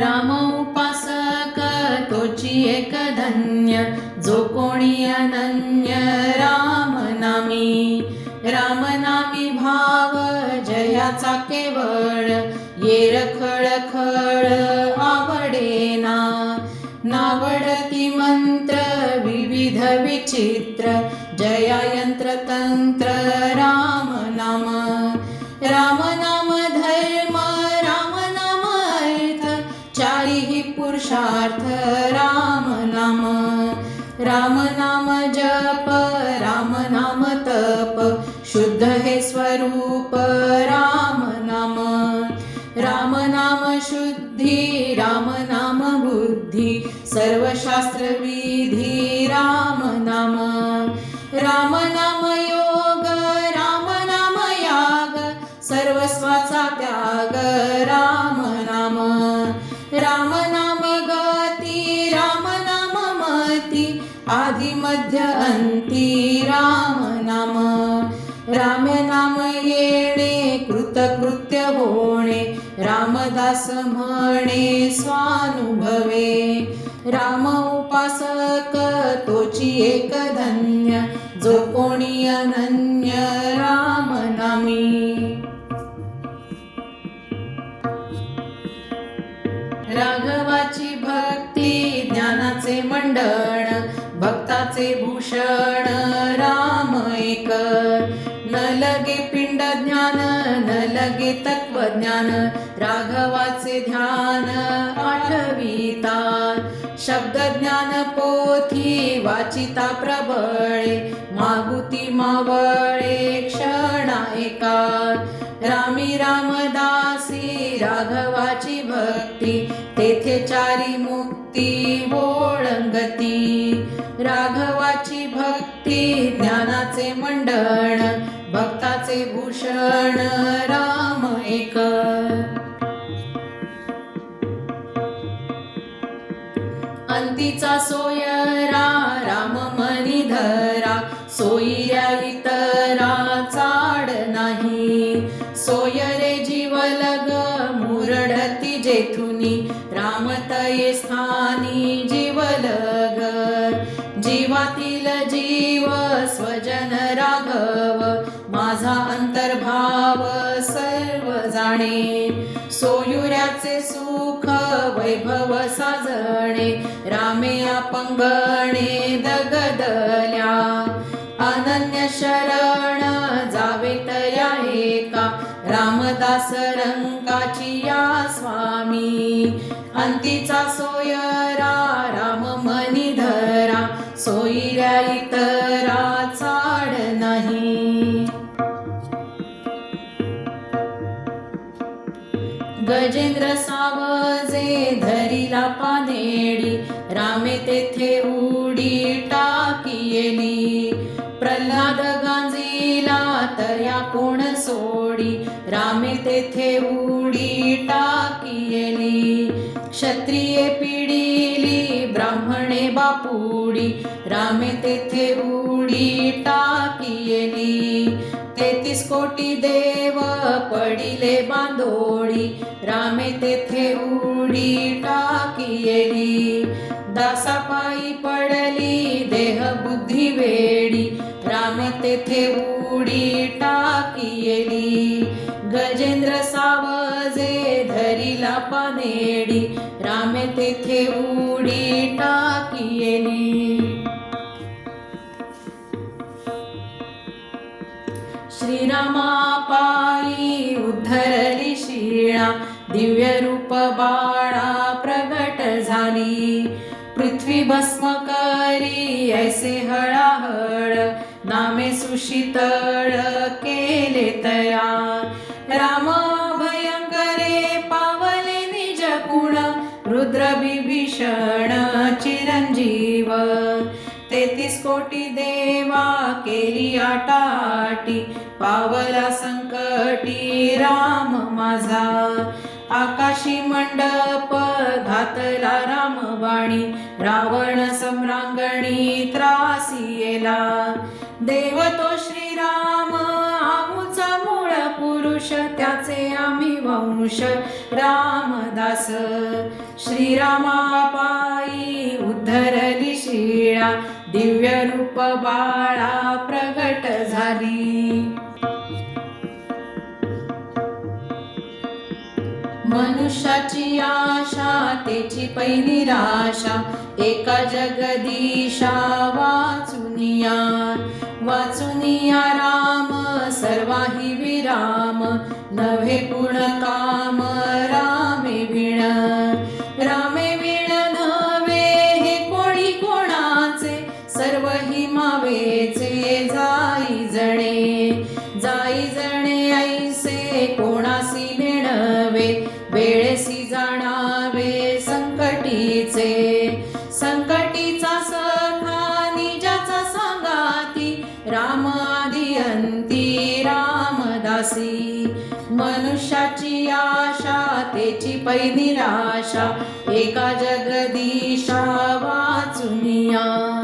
राम उपासक तोची एक धन्य जो कोणी अनन्य राम नामी. राम नामी भाव जयाचा केवळ ये रखळ खळ आवडेना. नावडती मंत्र विविध विचित्र जया यंत्र तंत्र राम नाम. राम नाम पुरुषार्थ राम नाम राम नाम जप राम नाम तप शुद्ध हे स्वरूप राम नाम राम नाम शुद्धी राम नाम बुद्धी सर्वशास्त्रवी आदि अंती राम नाम। राम नाम येणे कृतकृत्य होणे। रामदास म्हणे स्वानुभवे। राम उपासक तोची एक धन्य। जो कोणी अनन्य राम नामी। राघवाची भक्ती ज्ञानाचे मंडळ। पिंडाचे भूषण राम एक न लगे पिंड ज्ञान न लगे तत्वज्ञान राघवाचे ध्यान आठविता शब्द ज्ञान पोथी वाचिता प्रबळे. मागुती मावळे क्षणा एका रामी रामदासी राघवाची भक्ती. तेथे चारी मुक्ती ओळंगती. राघवाची भक्ती ज्ञानाचे मंडण भक्ताचे भूषण राम एक. अंतीचा सोयरा राम मनी धरा सोयऱ्या इतरा चाड नाही. सोयरे जीवलग मुरडती जेथुनी रामतये स्थानी जीवलग जीवातील जीव स्वजन राघव माझा अंतर्भाव सर्व जाणे. सोयुऱ्याचे सुख वैभव साजणे रामे अपंगणे दगदल्या अनन्य शरण रामदास रंकाची या स्वामी. अंतीचा सोयरा राम मनी धरा. सोयऱ्या इतरा चाड नाही. तेथे उडी टाकियली प्रल्हाद गांजीला तया कोण सोडी? रामे तेथे उडी टाकियेली क्षत्रिये पिडीली ब्राह्मणे बापुडी. रामे तेथे उडी टाकियेली तेतीस कोटी देव पडिले बांधोळी. रामे तेथे उडी टाकियेली दासापायी पडली देह बुद्धी वेडी. राम तेथे उडी टाकियली गजेंद्र सावजे धरिला पानेडी. रामे तेथे उडी टाकियली श्रीरामा पायी उद्धरली शिळा. दिव्य रूप बाळा भस्म करी ऐसे हळाहळ नामे सुशीतळ केले तया राम भयंकरे पावले निज गुण रुद्र बिभीषण चिरंजीव. तेतीस कोटी देवा केली आटाटी पावला संकटी राम माझा. आकाशी मंडप घातला रामवाणी रावण सम्रांगणी त्रासियेला देव तो श्रीराम आमचा मूळ पुरुष त्याचे आम्ही वंश रामदास. श्रीरामापायी उद्धरली शिळा दिव्य रूप बाळा मनुष्याची आशा त्याची पहिली निराशा. एका जगदीशा वाचुनिया वाचुनिया राम सर्वाही विराम. नव्हे गुण काम वेळेसी जाणावे संकटीचे. संकटीचा सखा निजाचा सांगाती राम आदी रामदासी. मनुष्याची आशा त्याची पहिली एका जगदीशा वाचुनिया